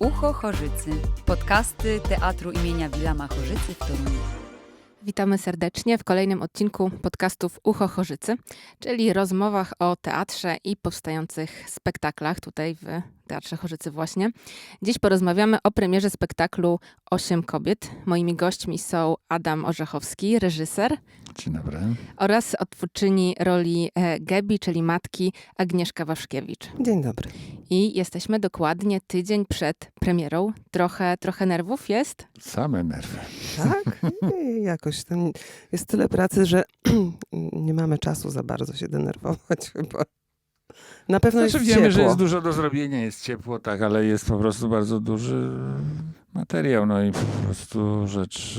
Ucho Chorzycy. Podcasty Teatru imienia Wilama Chorzycy w Toruniu. Witamy serdecznie w kolejnym odcinku podcastów Ucho Chorzycy, czyli rozmowach o teatrze i powstających spektaklach tutaj w Teatrze Chorzycy właśnie. Dziś porozmawiamy o premierze spektaklu Osiem kobiet. Moimi gośćmi są Adam Orzechowski, reżyser Dzień dobry. oraz odtwórczyni roli e, Gebi, czyli matki Agnieszka Waszkiewicz. Dzień dobry. I jesteśmy dokładnie tydzień przed premierą. Trochę, trochę nerwów jest? Same nerwy. Tak? I jakoś tam jest tyle pracy, że nie mamy czasu za bardzo się denerwować chyba. Na pewno Znaczy jest wiemy, ciepło. że jest dużo do zrobienia, jest ciepło, tak, ale jest po prostu bardzo duży materiał, no i po prostu rzecz,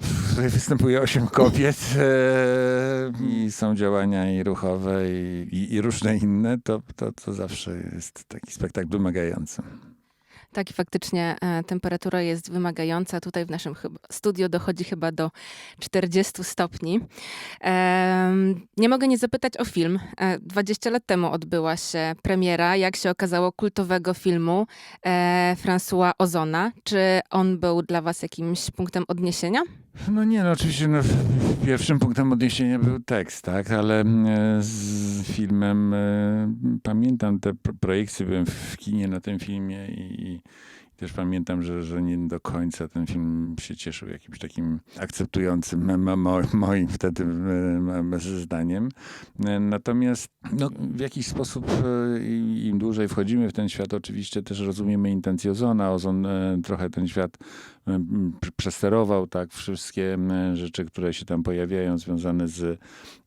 w której występuje osiem kobiet e, i są działania i ruchowe i, i, i różne inne, to, to, to zawsze jest taki spektakl wymagający. Tak, i faktycznie e, temperatura jest wymagająca. Tutaj w naszym studio dochodzi chyba do 40 stopni. Nie mogę nie zapytać o film. E, 20 lat temu odbyła się premiera, jak się okazało, kultowego filmu e, François Ozona. Czy on był dla was jakimś punktem odniesienia? No nie, no oczywiście no, pierwszym punktem odniesienia był tekst, tak, ale e, z filmem e, pamiętam te pro- projekcje, byłem w kinie na tym filmie i, i też pamiętam, że, że nie do końca ten film się cieszył jakimś takim akceptującym mo, mo, moim wtedy e, m- zdaniem. E, Natomiast no, w jakiś sposób e, im dłużej wchodzimy w ten świat, oczywiście też rozumiemy intencje Ozona. Ozon e, trochę ten świat przesterował tak wszystkie rzeczy, które się tam pojawiają związane z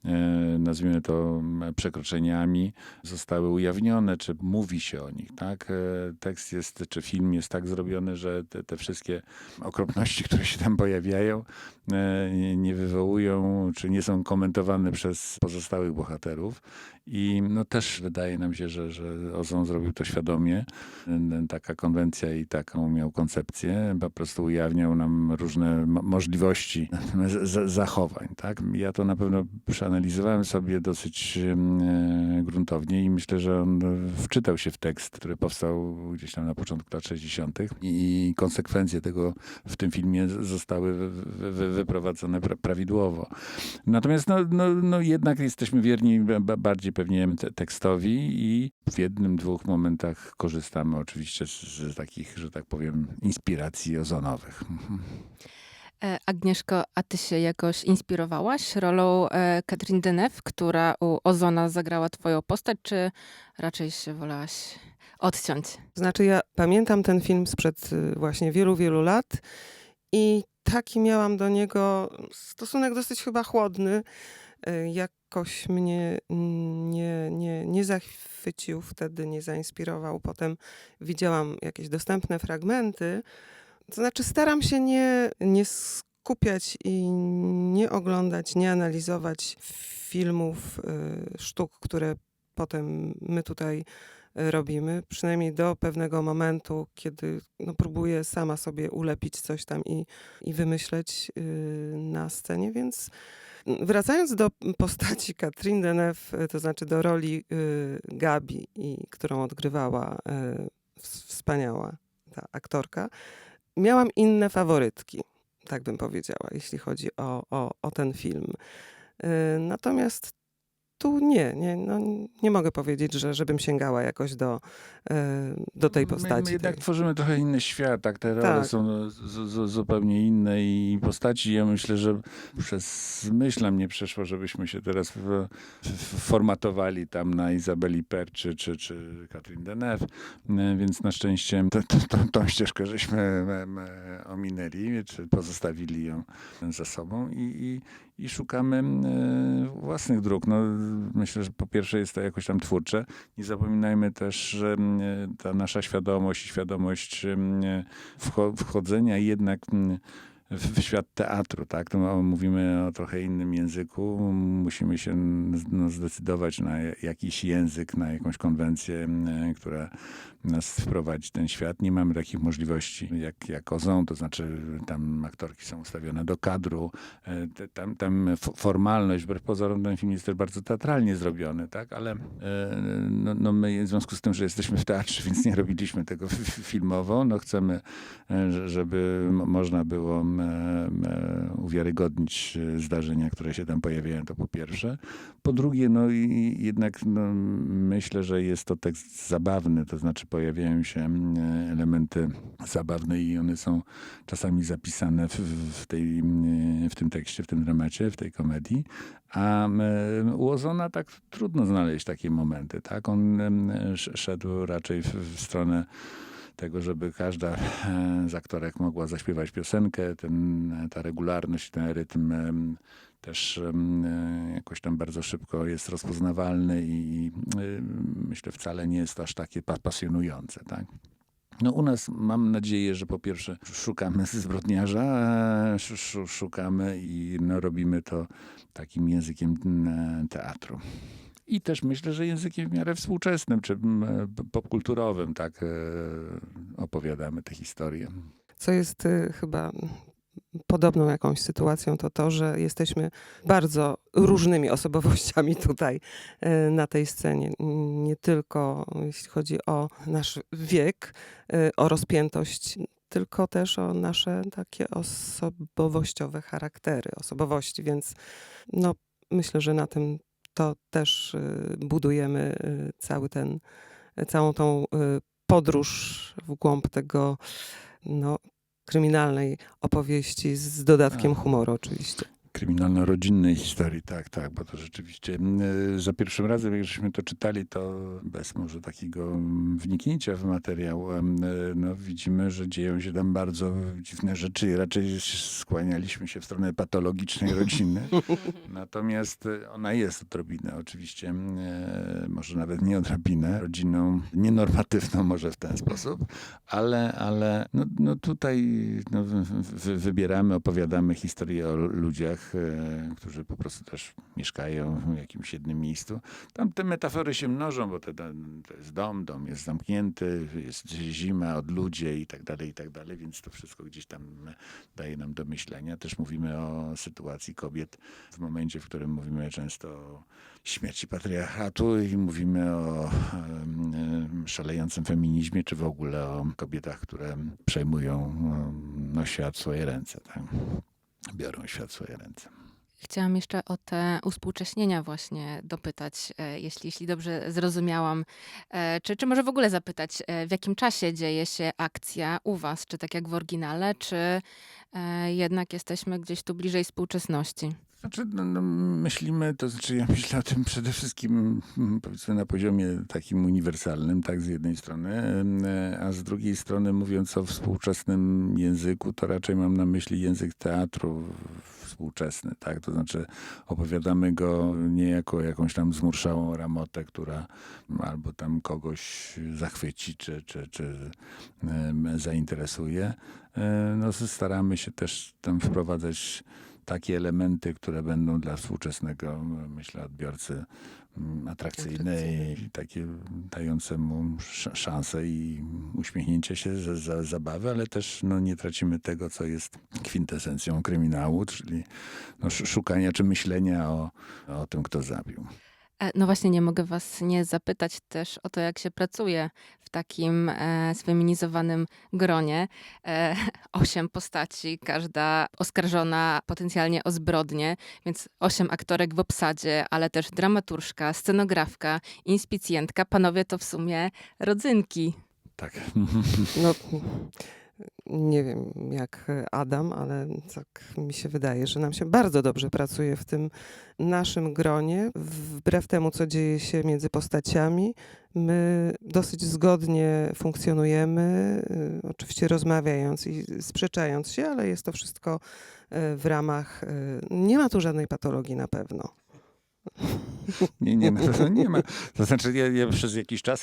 e, nazwijmy to przekroczeniami zostały ujawnione, czy mówi się o nich, tak? E, Tekst jest, czy film jest tak zrobiony, że te, te wszystkie okropności, które się tam pojawiają, e, nie- wywołują, czy nie są komentowane przez pozostałych bohaterów. I no też wydaje nam się, że, że Ozon zrobił to świadomie. Taka konwencja i taką miał koncepcję. Po prostu ujawniał nam różne mo- możliwości zachowań. Tak? Ja to na pewno przeanalizowałem sobie dosyć e, gruntownie i myślę, że on wczytał się w tekst, który powstał gdzieś tam na początku lat 60. i konsekwencje tego w tym filmie zostały wy- wy- wy- wyprowadzone pra- prawidłowo. Natomiast no, no, no jednak jesteśmy wierni ba- ba- bardziej pewnie te- tekstowi i w jednym, dwóch momentach korzystamy oczywiście z, z takich, że tak powiem, inspiracji ozonowych. E, Agnieszko, a ty się jakoś inspirowałaś rolą e, Catherine Deneuve, która u Ozona zagrała twoją postać, czy raczej się wolałaś odciąć? Znaczy ja pamiętam ten film sprzed y, właśnie wielu, wielu lat i taki miałam do niego stosunek dosyć chyba chłodny. Y, Jakoś mnie nie, nie, nie zachwycił wtedy, nie zainspirował. Potem widziałam jakieś dostępne fragmenty. To znaczy staram się nie, nie skupiać i nie oglądać, nie analizować filmów, y, sztuk, które potem my tutaj robimy, przynajmniej do pewnego momentu, kiedy no, próbuję sama sobie ulepić coś tam i, i wymyśleć y, na scenie, więc wracając do postaci Katrin Deneuve, y, to znaczy do roli y, Gabi, i, którą odgrywała y, ws- wspaniała ta aktorka, miałam inne faworytki, tak bym powiedziała, jeśli chodzi o, o, o ten film. Y, Natomiast tu nie, nie, no, nie mogę powiedzieć, że żebym sięgała jakoś do, y, do tej My, postaci. my jednak tej. tworzymy trochę inny świat, tak? Te role Tak. są z, z, zupełnie inne i postaci. Ja myślę, że przez myśl nam nie przeszło, żebyśmy się teraz w, w, formatowali tam na Izabeli Per czy, czy, czy Katrin Deneuve, E, więc na szczęście t- t- tą, tą ścieżkę żeśmy e, ominęli, czy pozostawili ją za sobą i, i, i szukamy e, własnych dróg. No, myślę, że po pierwsze jest to jakoś tam twórcze. Nie zapominajmy też, że mm, ta nasza świadomość świadomość mm, wcho- wchodzenia jednak mm, w, świat teatru, tak? To mówimy o trochę innym języku. Musimy się no, zdecydować na jakiś język, na jakąś konwencję, e, która nas wprowadzi w ten świat. Nie mamy takich możliwości jak, jak Ozon, to znaczy tam aktorki są ustawione do kadru. E, Tam, tam formalność, wbrew pozorom ten film jest też bardzo teatralnie zrobiony, tak? Ale e, no, no my w związku z tym, że jesteśmy w teatrze, więc nie robiliśmy tego filmowo, no chcemy, że- żeby można było uwiarygodnić e, zdarzenia, które się tam pojawiają, to po pierwsze. Po drugie, no i jednak no, myślę, że jest to tekst zabawny, to znaczy pojawiają się mm, elementy zabawne i one są czasami zapisane w, w, tej, mm, w tym tekście, w tym dramacie, w tej komedii. A mm, u Ozona tak trudno znaleźć takie momenty, tak? On sz- szedł raczej w, w stronę tego, żeby każda e, z aktorek mogła zaśpiewać piosenkę, ten, ta regularność, ten rytm też e, jakoś tam bardzo szybko jest rozpoznawalny i y, myślę wcale nie jest aż takie pa- pasjonujące, tak? No u nas mam nadzieję, że po pierwsze szukamy zbrodniarza, e, sz- sz- szukamy i no, robimy to takim językiem e, teatru. I też myślę, że językiem w miarę współczesnym, czy m, e, popkulturowym, tak e, opowiadamy te historie. Co jest y, chyba podobną jakąś sytuacją, to to, że jesteśmy bardzo różnymi osobowościami tutaj y, na tej scenie. Nie tylko jeśli chodzi o nasz wiek, o rozpiętość, tylko też o nasze takie osobowościowe charaktery, osobowości, więc no, myślę, że na tym to też y, budujemy y, cały ten, całą tą y, podróż w głąb tego no, kryminalnej opowieści z dodatkiem Tak. humoru oczywiście. Kryminalno-rodzinnej historii, tak, tak, bo to rzeczywiście mm, za pierwszym razem, jak żeśmy to czytali, to bez może takiego mm, wniknięcia w materiał, e, no widzimy, że dzieją się tam bardzo dziwne rzeczy i raczej skłanialiśmy się w stronę patologicznej rodziny. Natomiast e, ona jest odrobinę oczywiście, mm, e, może nawet nie odrobinę, rodziną nienormatywną może w ten sposób, ale, ale no, no tutaj no, wy- wy- wybieramy, opowiadamy historię o ludziach, e, którzy po prostu też mieszkają w jakimś jednym miejscu. Tam te metafory się mnożą, bo to, to jest dom, dom jest zamknięty, jest zima, od ludzie i tak dalej, i tak dalej, więc to wszystko gdzieś tam daje nam do myślenia. Też mówimy o sytuacji kobiet w momencie, w którym mówimy często o śmierci patriarchatu i mówimy o szalejącym feminizmie, czy w ogóle o kobietach, które przejmują no, świat w swoje ręce. Tak? Biorą świat w swoje ręce. Chciałam jeszcze o te uspółcześnienia właśnie dopytać, e, jeśli, jeśli dobrze zrozumiałam. E, Czy, czy może w ogóle zapytać, e, w jakim czasie dzieje się akcja u was? Czy tak jak w oryginale, czy jednak jesteśmy gdzieś tu bliżej współczesności? Znaczy, no, no, myślimy, to znaczy ja myślę o tym przede wszystkim mm, powiedzmy na poziomie takim uniwersalnym, tak z jednej strony, e, a z drugiej strony mówiąc o współczesnym języku, to raczej mam na myśli język teatru współczesny, tak? To znaczy opowiadamy go nie jako jakąś tam zmurszałą ramotę, która albo tam kogoś zachwyci, czy, czy, czy zainteresuje. E, No, staramy się też tam wprowadzać takie elementy, które będą dla współczesnego, myślę, odbiorcy mm, atrakcyjne i takie dające mu sz- szansę i uśmiechnięcie się za, za zabawę, ale też no, nie tracimy tego, co jest kwintesencją kryminału, czyli no, sz- szukania czy myślenia o, o tym, kto zabił. E, No właśnie, nie mogę was nie zapytać też o to, jak się pracuje w takim e, sfeminizowanym gronie. E, osiem postaci, każda oskarżona potencjalnie o zbrodnię, więc osiem aktorek w obsadzie, ale też dramaturżka, scenografka, inspicjentka. Panowie to w sumie rodzynki. Tak. No, nie wiem jak Adam, ale tak mi się wydaje, że nam się bardzo dobrze pracuje w tym naszym gronie. Wbrew temu, co dzieje się między postaciami, my dosyć zgodnie funkcjonujemy, y, oczywiście rozmawiając i sprzeczając się, ale jest to wszystko y, w ramach. y, Nie ma tu żadnej patologii na pewno. Nie, nie, na pewno nie ma. To znaczy, ja, ja przez jakiś czas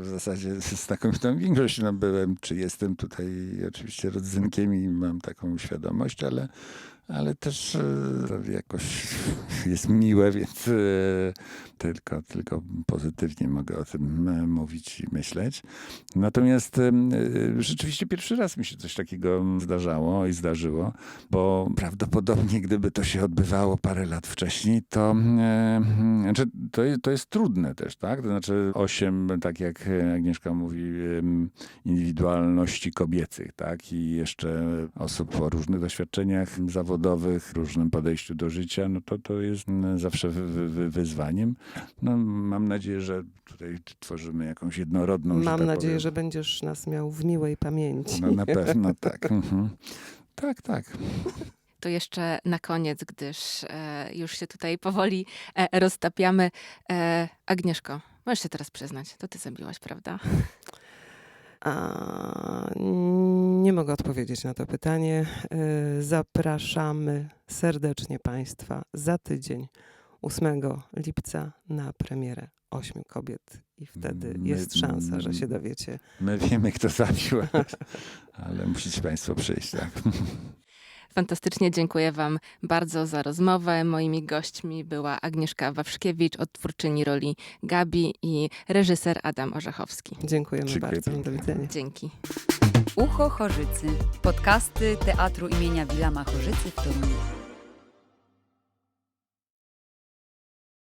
w zasadzie z taką tą większością byłem, czy jestem tutaj oczywiście rodzynkiem i mam taką świadomość, ale, ale też e, jakoś jest miłe, więc e, tylko, tylko pozytywnie mogę o tym e, mówić i myśleć. Natomiast e, rzeczywiście pierwszy raz mi się coś takiego zdarzało i zdarzyło, bo prawdopodobnie gdyby to się odbywało parę lat wcześniej, to, znaczy, to, jest, to jest trudne też, tak? To znaczy osiem, tak jak Agnieszka mówi, indywidualności kobiecych, tak? I jeszcze osób o różnych doświadczeniach zawodowych, różnym podejściu do życia, no to to jest mm, zawsze wy, wy, wy, wyzwaniem. No, mam nadzieję, że tutaj tworzymy jakąś jednorodną, że Mam tak nadzieję, powiem, że będziesz nas miał w miłej pamięci. no, na pewno tak. Mhm. Tak, tak. To jeszcze na koniec, gdyż e, już się tutaj powoli e, roztapiamy. E, Agnieszko, możesz się teraz przyznać, to ty zabiłaś, prawda? A, nie mogę odpowiedzieć na to pytanie. Y, Zapraszamy serdecznie Państwa za tydzień, 8 lipca, na premierę Ośmiu Kobiet. I wtedy My- jest szansa, że się dowiecie. My wiemy, kto zabił, ale musicie Państwo przyjść, tak. Fantastycznie dziękuję Wam bardzo za rozmowę. Moimi gośćmi była Agnieszka Wawrzkiewicz, odtwórczyni roli Gabi i reżyser Adam Orzechowski. Dziękujemy Dziękuję bardzo. Do widzenia. Dzięki. Ucho Chorzycy. Podcasty Teatru imienia Wilama Chorzycy w Toruniu.